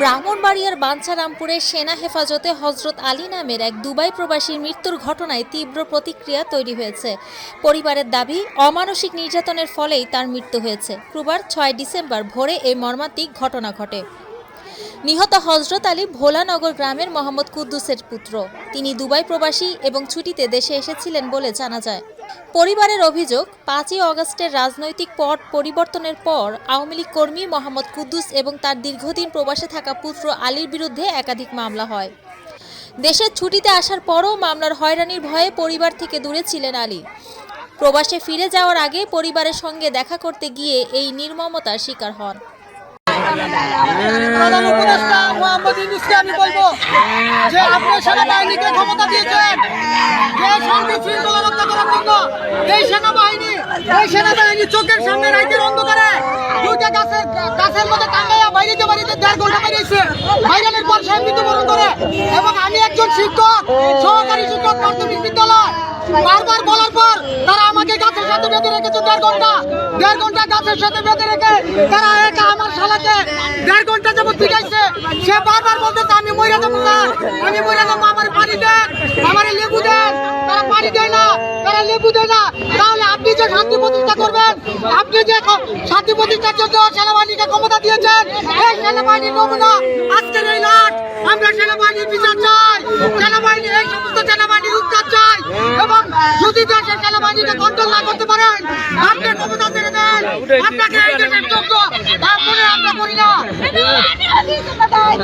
ব্রাহ্মণবাড়িয়ার বাঞ্ছারামপুরে সেনা হেফাজতে হজরত আলী নামের এক দুবাই প্রবাসীর মৃত্যুর ঘটনায় তীব্র প্রতিক্রিয়া তৈরি হয়েছে। পরিবারের দাবি, অমানসিক নির্যাতনের ফলেই তার মৃত্যু হয়েছে। শুক্রবার ছয় ডিসেম্বর ভোরে এই মর্মান্তিক ঘটনা ঘটে। নিহত হজরত আলী ভোলানগর গ্রামের মোহাম্মদ কুদ্দুসের পুত্র। তিনি দুবাই প্রবাসী এবং ছুটিতে দেশে এসেছিলেন বলে জানা যায়। পরিবারের অভিযোগ, পাঁচই অগস্টের রাজনৈতিক পট পরিবর্তনের পর আওয়ামী লীগ কর্মী মোহাম্মদ কুদ্দুস এবং তার দীর্ঘদিন প্রবাসে থাকা পুত্র আলীর বিরুদ্ধে একাধিক মামলা হয়। দেশের ছুটিতে আসার পরও মামলার হয়রানির ভয়ে পরিবার থেকে দূরে ছিলেন আলী। প্রবাসে ফিরে যাওয়ার আগে পরিবারের সঙ্গে দেখা করতে গিয়ে এই নির্মমতার শিকার হন। প্রধান উপদেষ্টা মোহাম্মদ ইউনূসকে আমি বলব যে আপনি সেনাবাহিনীকে ক্ষমতা দিয়েছেন। যে শান্তি শৃঙ্খলা রক্ষা করার জন্য এই সেনাবাহিনী এই সেনাবাহিনী চোখের সামনে রাইতের অন্ধকারে গাছের মধ্যে টাঙ্গাইয়া বাইরেতে পর সে মৃত্যুবরণ করে। এবং আমি একজন শিক্ষক, সহকারী শিক্ষক বিদ্যালয়। বারবার বলার পর তারা আমাকে গাছের সাথে বেঁধে রেখেছে দেড় ঘণ্টা। দেড় ঘণ্টা গাছের সাথে বেঁধে রেখে তারা আমার শালাকে পিটাইছে সে বারবার বলতেছে আমি মরে যাব না। আমি মরে যাব, আমার পানি দেন, আমার লেবু দেন। তারা পানি দেয় না, তারা লেবু দেয় না। তাহলে আপনি যে শান্তি প্রতিষ্ঠা করবেন, আপনি যে শান্তি প্রতিষ্ঠার জন্য সেনাবাহিনীকে ক্ষমতা দিয়েছেন, এই সেনাবাহিনীর নমুনা আজকের এই লাট আমরা সেনাবাহিনীর বিচার চাই, সেনাবাহিনী এই সমস্ত সেনাবাহিনীর উদ্ধার চাই এবং যদি দেশের সেনাবাহিনীকে কন্ট্রোল না করতে পারেন, আপনি ক্ষমতা ছেড়ে দেন। আপনাকে এই দেশের যোগ্য তারপরে আমরা করি না। Ano na dito na tayo?